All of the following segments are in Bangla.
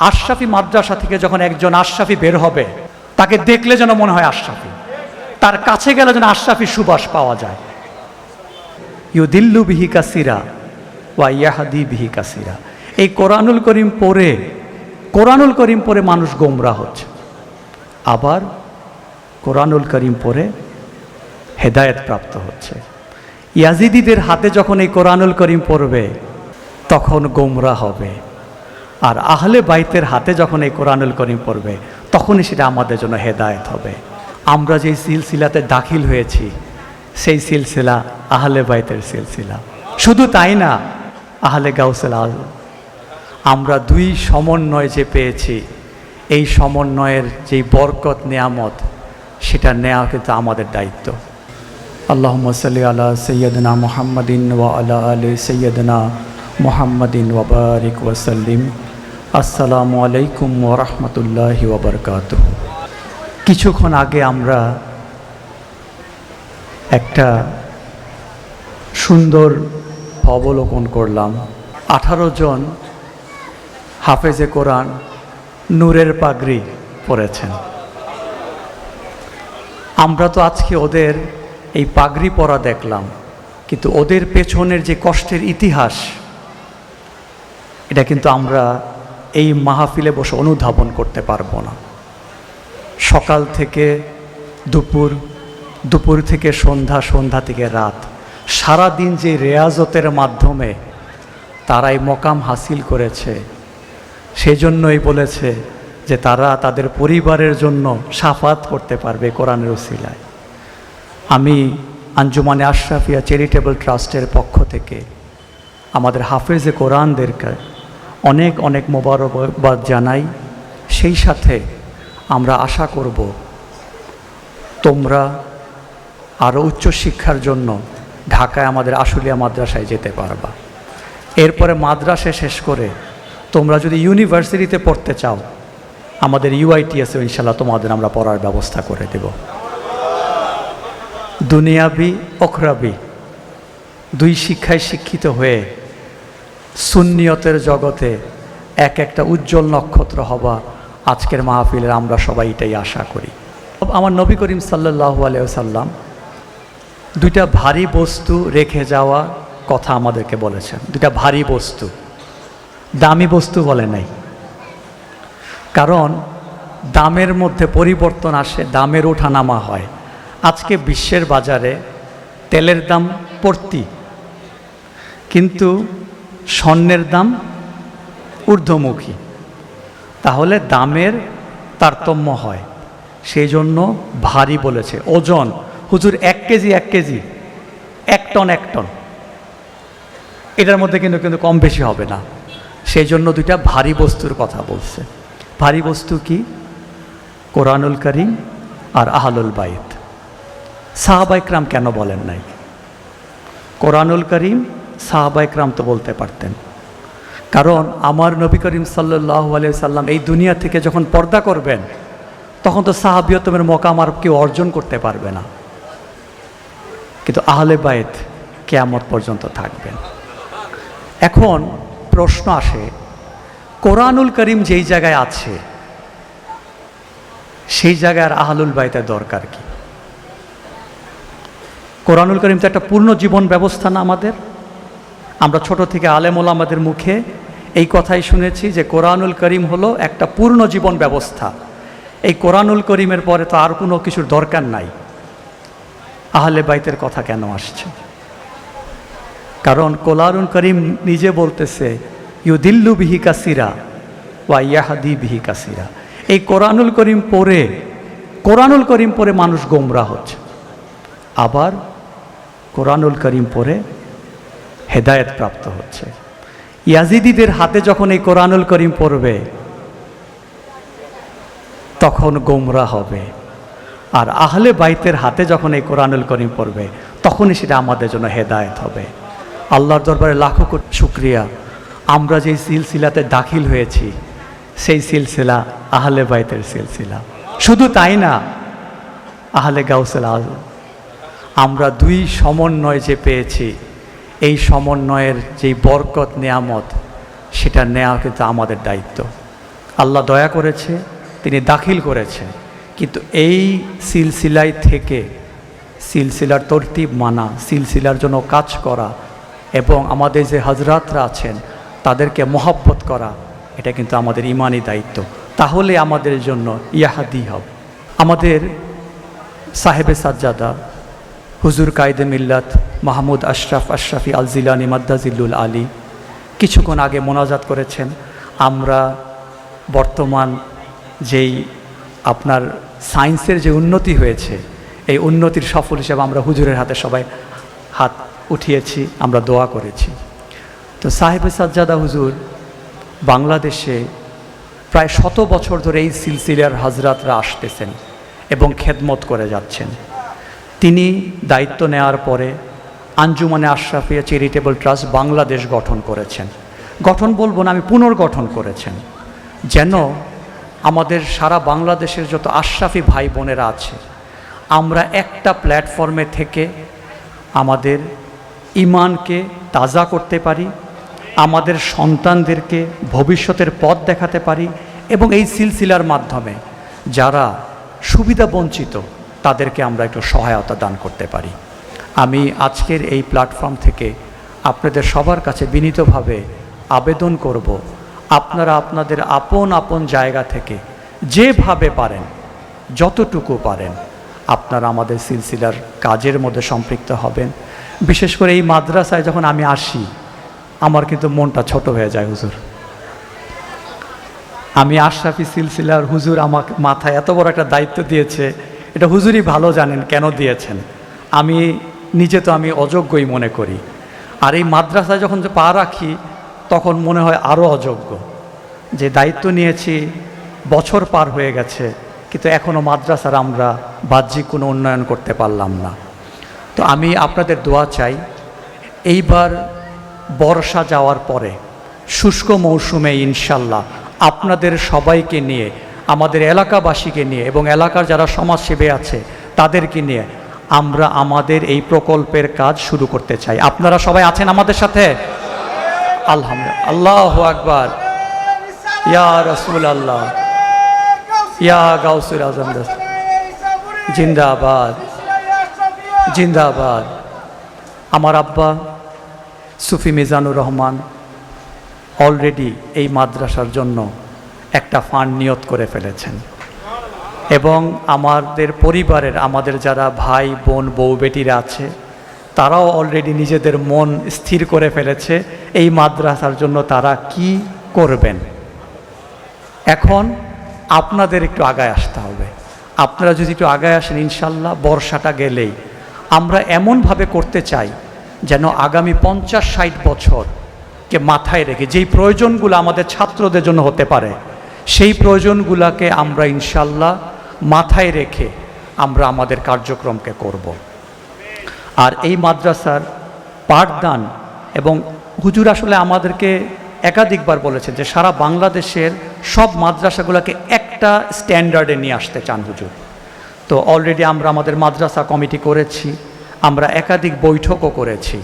আশরাফি মাদ্রাসা থেকে যখন একজন আশরাফি বের হবে, তাকে দেখলে যেন মনে হয় আশরাফি। তার কাছে গেলে যেন আশরাফি সুবাস পাওয়া যায়। ইউদিল্লু বিহি কাসিরা ওয়া ইয়াহাদি বিহি কাসিরা। এই কোরআনুল করিম পড়ে, কোরআনুল করিম পড়ে মানুষ গোমরা হচ্ছে। আবার কোরআনুল করিম পড়ে হেদায়েত প্রাপ্ত হচ্ছে। ইয়াজিদিদের হাতে যখন এই কোরআনুল করিম পড়বে, তখন গোমরা হবে। আর আহলে বাইতের হাতে যখন এই কোরআনুল করিম পড়বে, তখনই সেটা আমাদের জন্য হেদায়েত হবে। আমরা যেই সিলসিলাতে দাখিল হয়েছি, সেই সিলসিলা আহলে বাইতের সিলসিলা। শুধু তাই না, আহলে গাউসেল আজম আমরা দুই সমন্বয় যে পেয়েছি, এই সমন্বয়ের যেই বরকত, নেয়ামত, সেটা নেওয়া কিন্তু আমাদের দায়িত্ব। আল্লাহ সাল্লি আলা সৈয়দনা মোহাম্মদিন ওয়া আলা আলি সৈয়দনা মোহাম্মদিন ওয়াবারিক ওয়াসাল্লিম আসসালামু আলাইকুম ওরহমতুল্লাহি ওবরকাত কিছুক্ষণ আগে আমরা একটা সুন্দর অবলোকন করলাম। আঠারো জন হাফেজে কোরআন নূরের পাগড়ি পরেছেন। আমরা তো আজকে ওদের এই পাগড়ি পরা দেখলাম, কিন্তু ওদের পেছনের যে কষ্টের ইতিহাস, এটা কিন্তু আমরা এই মাহফিলে বসে অনুধাবন করতে পারব না। সকাল থেকে দুপুর দুপুর থেকে সন্ধ্যা সন্ধ্যা থেকে রাত সারা দিন যে রেয়াজতের মাধ্যমে তারাই মকাম হাসিল করেছে, সেজন্যই বলেছে যে তারা তাদের পরিবারের জন্য সাফাত করতে পারবে কোরআনের উসিলায় আমি আঞ্জুমানে আশরাফিয়া চ্যারিটেবল ট্রাস্টের পক্ষ থেকে আমাদের হাফেজে কোরআনদেরকে অনেক অনেক মোবারকবাদ জানাই। সেই সাথে আমরা আশা করব তোমরা আরও উচ্চশিক্ষার জন্য ঢাকায় আমাদের আশুলিয়া মাদ্রাসায় যেতে পারবা। এরপরে মাদ্রাসা শেষ করে তোমরা যদি ইউনিভার্সিটিতে পড়তে চাও, আমাদের ইউআইটিএসে ইনশাল্লাহ তোমাদের আমরা পড়ার ব্যবস্থা করে দেব। দুনিয়াবি, অখরাবি দুই শিক্ষায় শিক্ষিত হয়ে সুন্নিয়তের জগতে এক একটা উজ্জ্বল নক্ষত্র হবা আজকের মাহফিলের আমরা সবাই এটাই আশা করি। আমার নবী করিম সাল্লাহ আলিয়াল্লাম দুইটা ভারী বস্তু রেখে যাওয়া কথা আমাদেরকে বলেছেন। দুইটা ভারী বস্তু। দামি বস্তু বলে নাই। কারণ দামের মধ্যে পরিবর্তন আসে, দামের ওঠানামা হয়। আজকে বিশ্বের বাজারে তেলের দাম পড়তি কিন্তু স্বর্ণের দাম ঊর্ধ্বমুখী। তাহলে দামের তারতম্য হয়। সেই জন্য ভারী বলেছে। ওজন, হুজুর, এক কেজি এক কেজি, এক টন এক টন। এটার মধ্যে কিন্তু কিন্তু কম বেশি হবে না। সেই জন্য দুইটা ভারী বস্তুর কথা বলছে। ভারী বস্তু কি? কোরআনুল করিম আর আহলুল বাইত। সাহাবাইকরাম কেন বলেন নাই? কোরআনুল করিম সাহাবাইকরাম তো বলতে পারতেন। কারণ আমার নবী করিম সাল্লাহ আলিয়া সাল্লাম এই দুনিয়া থেকে যখন পর্দা করবেন, তখন তো সাহাবিয়তমের মকাম আর কেউ অর্জন করতে পারবে না। কিন্তু আহলে বায়েত কেয়ামত পর্যন্ত থাকবেন। এখন প্রশ্ন আসে, কোরআনুল করিম যেই জায়গায় আছে, সেই জায়গায় আর আহলুল বাইতের দরকার কি? কোরআনুল করিম তো একটা পূর্ণ জীবন ব্যবস্থা না আমাদের? আমরা ছোট থেকে আলেমুল আমাদের মুখে এই কথাই শুনেছি যে কোরআনুল করিম হলো একটা পূর্ণ জীবন ব্যবস্থা। এই কোরআনুল করিমের পরে তো আর কোনো কিছুর দরকার নাই। আহলে বাইতের কথা কেন আসছে? কারণ কোলারুল করিম নিজে বলতেছে, ইউদিল্লু বিহি কাসিরা ওয়া ইয়াহাদি বিহি কাসিরা। এই কোরআনুল করিম পরে কোরআনুল করিম পরে মানুষ গোমরা হচ্ছে। আবার কোরআনুল করিম পড়ে হেদায়েত প্রাপ্ত হচ্ছে। ইয়াজিদিদের হাতে যখন এই কোরআনুল করিম পড়বে, তখন গোমরা হবে। আর আহলে বাইতের হাতে যখন এই কোরআনুল করিম পড়বে, তখনই সেটা আমাদের জন্য হেদায়ত হবে। আল্লাহর দরবারে লাখো কোটি শুক্রিয়া। আমরা যেই সিলসিলাতে দাখিল হয়েছি, সেই সিলসিলা আহলে বাইতের সিলসিলা। শুধু তাই না, আহলে গাউসেল আজম আমরা দুই সমন্বয় যে পেয়েছি এই সমন্বয়ের যেই বরকত, নেয়ামত, সেটা নেওয়া কিন্তু আমাদের দায়িত্ব। আল্লাহ দয়া করেছে, তিনি দাখিল করেছে। কিন্তু এই সিলসিলাই থেকে সিলসিলার তরতিব মানা, সিলসিলার জন্য কাজ করা এবং আমাদের যে হজরাতরা আছেন, তাদেরকে মহাব্বত করা, এটা কিন্তু আমাদের ইমানি দায়িত্ব। তাহলে আমাদের জন্য ইয়াহাদি হব আমাদের সাহেবে সাজ্জাদা, হুজুর কায়দে মিল্লাত মাহমুদ আশরাফ আশরাফি আল জিলানি মাদ্দাজিল্লুল আলী। কিছুক্ষণ আগে মোনাজাত করেছেন, আমরা বর্তমান যেই আপনার সায়েন্সের যে উন্নতি হয়েছে, এই উন্নতির সফল হিসেবে আমরা হুজুরের হাতে সবাই হাত উঠিয়েছি, আমরা দোয়া করেছি। তো সাহেবে সাজ্জাদা হুজুর, বাংলাদেশে প্রায় শত বছর ধরে এই সিলসিলার হাজরাতরা আসতেছেন এবং খেদমত করে যাচ্ছেন। তিনি দায়িত্ব নেওয়ার পরে আঞ্জুমানে আশরাফিয়া চ্যারিটেবল ট্রাস্ট বাংলাদেশ গঠন করেছেন। গঠন বলব না, আমি পুনর্গঠন করেছেন। যেন আমাদের সারা বাংলাদেশের যত আশরাফি ভাই বোনেরা আছে, আমরা একটা প্ল্যাটফর্মে থেকে আমাদের ইমানকে তাজা করতে পারি, আমাদের সন্তানদেরকে ভবিষ্যতের পথ দেখাতে পারি এবং এই সিলসিলার মাধ্যমে যারা সুবিধা বঞ্চিত, তাদেরকে আমরা একটু সহায়তা দান করতে পারি। আমি আজকের এই প্ল্যাটফর্ম থেকে আপনাদের সবার কাছে বিনীতভাবে আবেদন করব। আপনারা আপনাদের আপন আপন জায়গা থেকে যেভাবে পারেন, যতটুকু পারেন, আপনারা আমাদের সিলসিলার কাজের মধ্যে সম্পৃক্ত হবেন। বিশেষ করে এই মাদ্রাসায় যখন আমি আসি, আমার কিন্তু মনটা ছোট হয়ে যায়, হুজুর। আমি আশরাফি সিলসিলার হুজুর আমাকে মাথায় এত বড় একটা দায়িত্ব দিয়েছে, এটা হুজুরই ভালো জানেন কেন দিয়েছেন। আমি নিজে তো আমি অযোগ্যই মনে করি। আর এই মাদ্রাসায় যখন যে পা রাখি, তখন মনে হয় আরও অযোগ্য। যে দায়িত্ব নিয়েছি, বছর পার হয়ে গেছে, কিন্তু এখনও মাদ্রাসার আমরা বাহ্যিক কোনো উন্নয়ন করতে পারলাম না। তো আমি আপনাদের দোয়া চাই, এইবার বর্ষা যাওয়ার পরে, শুষ্ক মৌসুমে ইনশাল্লাহ আপনাদের সবাইকে নিয়ে, আমাদের এলাকাবাসীকে নিয়ে এবং এলাকার যারা সমাজসেবী আছে, তাদেরকে নিয়ে আমরা আমাদের এই প্রকল্পের কাজ শুরু করতে চাই। আপনারা সবাই আছেন আমাদের সাথে? আলহামদুলিল্লাহ। আল্লাহ আকবার। ইয়া রসুল আল্লাহ ইয়া গাউসুল আজম জিন্দাবাদ। জিন্দাবাদ। আমার আব্বা সুফি মিজানুর রহমান অলরেডি এই মাদ্রাসার জন্য একটা ফান্ড নিয়ত করে ফেলেছেন। এবং আমাদের পরিবারের, আমাদের যারা ভাই, বোন, বউ, বেটিরা আছে, তারাও অলরেডি নিজেদের মন স্থির করে ফেলেছে এই মাদ্রাসার জন্য তারা কি করবেন। এখন আপনাদের একটু আগায় আসতে হবে। আপনারা যদি একটু আগায় আসেন, ইনশাল্লাহ বর্ষাটা গেলেই। আমরা এমনভাবে করতে চাই যেন আগামী পঞ্চাশ ষাট বছরকে মাথায় রেখে, যেই প্রয়োজনগুলো আমাদের ছাত্রদের জন্য হতে পারে, সেই প্রয়োজনগুলোকে আমরা ইনশাল্লাহ মাথায় রেখে আমরা আমাদের কার্যক্রমকে করব। আর এই মাদ্রাসার পাঠদান এবং হুজুর আসলে আমাদেরকে একাধিকবার বলেছেন যে সারা বাংলাদেশের সব মাদ্রাসাগুলোকে একটা স্ট্যান্ডার্ডে নিয়ে আসতে চান হুজুর। তো অলরেডি আমরা আমাদের মাদ্রাসা কমিটি করেছি, আমরা একাধিক বৈঠকও করেছি।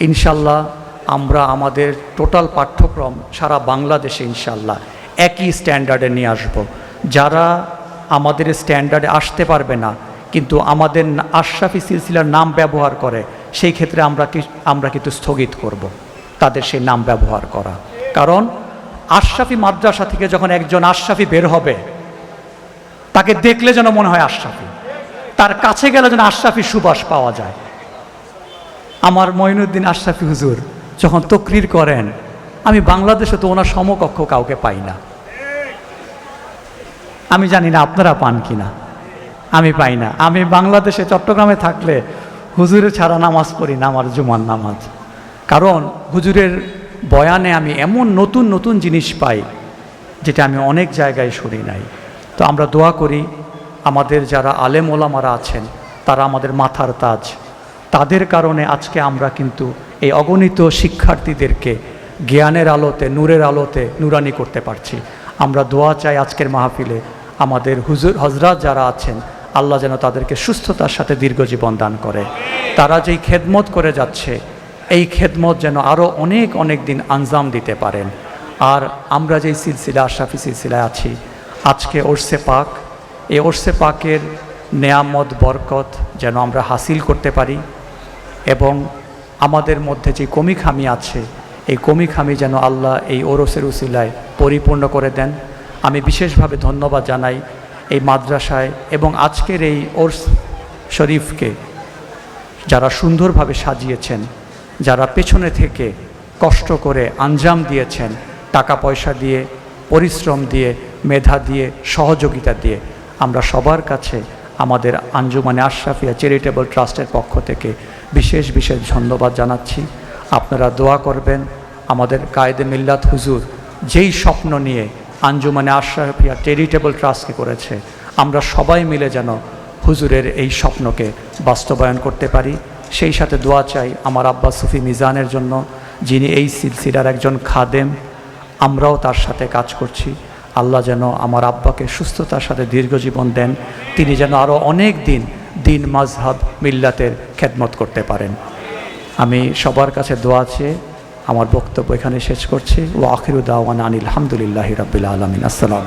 ইনশাল্লাহ আমরা আমাদের টোটাল পাঠ্যক্রম সারা বাংলাদেশে ইনশাল্লাহ একই স্ট্যান্ডার্ডে নিয়ে আসব। যারা আমাদের স্ট্যান্ডার্ডে আসতে পারবে না। কিন্তু আমাদের আশরাফি সিলসিলার নাম ব্যবহার করে, সেই ক্ষেত্রে আমরা কি, আমরা কিন্তু স্থগিত করব তাদের সেই নাম ব্যবহার করা। কারণ আশরাফি মাদ্রাসা থেকে যখন একজন আশরাফি বের হবে, তাকে দেখলে যেন মনে হয় আশরাফি। তার কাছে গেলে যেন আশরাফি সুবাস পাওয়া যায়। আমার মঈনুদ্দিন আশরাফি হুজুর যখন তকরির করেন, আমি বাংলাদেশে তো ওনার সমকক্ষ কাউকে পাই না। আমি জানি না আপনারা পান কি না আমি পাই না। আমি বাংলাদেশে চট্টগ্রামে থাকলে হুজুরের ছাড়া নামাজ পড়ি না, আমার জুমার নামাজ। কারণ হুজুরের বয়ানে আমি এমন নতুন নতুন জিনিস পাই, যেটা আমি অনেক জায়গায় শুনি নাই। তো আমরা দোয়া করি, আমাদের যারা আলেম ওলামারা আছেন, তারা আমাদের মাথার তাজ। তাদের কারণে আজকে আমরা কিন্তু এই অগণিত শিক্ষার্থীদেরকে জ্ঞানের আলোতে, নূরের আলোতে নুরানি করতে পারছি। আমরা দোয়া চাই আজকের মাহফিলে আমাদের হুজুর হজরত যারা আছেন, আল্লাহ যেন তাদেরকে সুস্থতার সাথে দীর্ঘ জীবন দান করে। তারা যেই খেদমত করে যাচ্ছে, এই খেদমত যেন আরও অনেক অনেক দিন আঞ্জাম দিতে পারেন। আর আমরা যেই সিলসিলা, আশরাফি সিলসিলায় আছি, আজকে ওরসে পাক, এই ওরসে পাকের নেয়ামত, বরকত যেন আমরা হাসিল করতে পারি এবং আমাদের মধ্যে যে কমি খামি আছে, এই কমি খামি যেন আল্লাহ এই ওরসের উসিলায় পরিপূর্ণ করে দেন। আমি বিশেষভাবে ধন্যবাদ জানাই এই মাদ্রাসায় এবং আজকের এই ওরস শরীফকে যারা সুন্দরভাবে সাজিয়েছেন, যারা পেছনে থেকে কষ্ট করে আঞ্জাম দিয়েছেন, টাকা পয়সা দিয়ে, পরিশ্রম দিয়ে, মেধা দিয়ে, সহযোগিতা দিয়ে, আমরা সবার কাছে আমাদের আঞ্জুমানে আশরাফিয়া চ্যারিটেবল ট্রাস্টের পক্ষ থেকে বিশেষ বিশেষ ধন্যবাদ জানাচ্ছি। আপনারা দোয়া করবেন, আমাদের কায়েদে মিল্লাত হুজুর যেই স্বপ্ন নিয়ে আঞ্জুমানে আশরাফিয়া টেরিটেবল ট্রাস্টকে করেছে। আমরা সবাই মিলে যেন হুজুরের এই স্বপ্নকে বাস্তবায়ন করতে পারি। সেই সাথে দোয়া চাই আমার আব্বা সুফি মিজানের জন্য, যিনি এই সিলসিলার একজন খাদেম। আমরাও তার সাথে কাজ করছি। আল্লাহ যেন আমার আব্বাকে সুস্থতার সাথে দীর্ঘ জীবন দেন। তিনি যেন আরও অনেক দিন দিন মাজহাব মিল্লাতের খেদমত করতে পারেন। আমি সবার কাছে দোয়া চেয়ে আমার বক্তব্য এখানে শেষ করছি। ও আখিরুদ্দাওয়ান আনিল আলহামদুলিল্লাহ রবিল আলমিন। আসসালাম